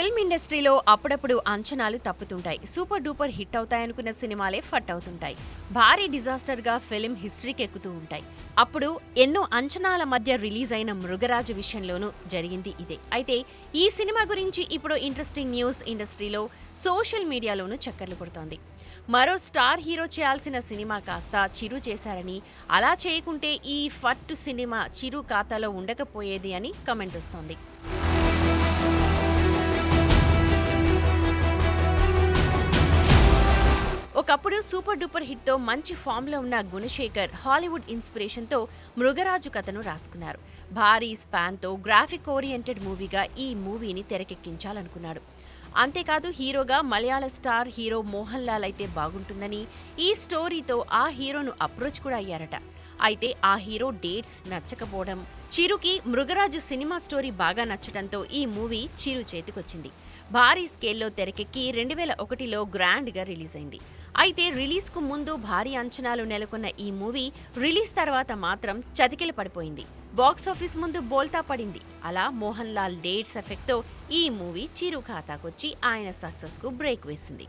Film ఇండస్ట్రీలో అప్పుడప్పుడు అంచనాలు తప్పుతుంటాయి. సూపర్ డూపర్ హిట్ అవుతాయనుకున్న సినిమాలే ఫట్ అవుతుంటాయి భారీ డిజాస్టర్గా ఫిల్మ్ హిస్టరీకి ఎక్కుతూ ఉంటాయి. అప్పుడు ఎన్నో అంచనాల మధ్య రిలీజ్ అయిన మృగరాజు విషయంలోనూ జరిగింది ఇదే. అయితే ఈ సినిమా గురించి ఇప్పుడు ఇంట్రెస్టింగ్ న్యూస్ ఇండస్ట్రీలో సోషల్ మీడియాలోనూ చక్కర్లు కొడుతోంది. మరో స్టార్ హీరో చేయాల్సిన సినిమా కాస్త చిరు చేశారని అలా చేయకుంటే ఈ ఫట్ సినిమా చిరు ఖాతాలో ఉండకపోయేది అని కమెంట్ వస్తోంది. ఒకప్పుడు సూపర్ డూపర్ హిట్తో మంచి ఫామ్లో ఉన్న గుణశేఖర్ హాలీవుడ్ ఇన్స్పిరేషన్తో మృగరాజు కథను రాసుకున్నారు. భారీ స్పాన్తో గ్రాఫిక్ ఓరియంటెడ్ మూవీగా ఈ మూవీని తెరకెక్కించాలనుకున్నాడు. అంతేకాదు హీరోగా మలయాళ స్టార్ హీరో మోహన్ లాల్ అయితే బాగుంటుందని ఈ స్టోరీతో ఆ హీరోను అప్రోచ్ కూడా అయ్యారట. అయితే ఆ హీరో డేట్స్ నచ్చకపోవడం చిరుకి మృగరాజు సినిమా స్టోరీ బాగా నచ్చడంతో ఈ మూవీ చిరు చేతికొచ్చింది. భారీ స్కేల్లో తెరకెక్కి రెండు వేల ఒకటిలో గ్రాండ్గా రిలీజ్ అయింది అయితే రిలీజ్కు ముందు భారీ అంచనాలు నెలకొన్న ఈ మూవీ రిలీజ్ తర్వాత మాత్రం చతికిల పడిపోయింది బాక్సాఫీస్ ముందు బోల్తా పడింది. అలా మోహన్ లాల్ డేట్స్ ఎఫెక్ట్తో ఈ మూవీ చిరు ఖాతాకొచ్చి ఆయన సక్సెస్కు బ్రేక్ వేసింది.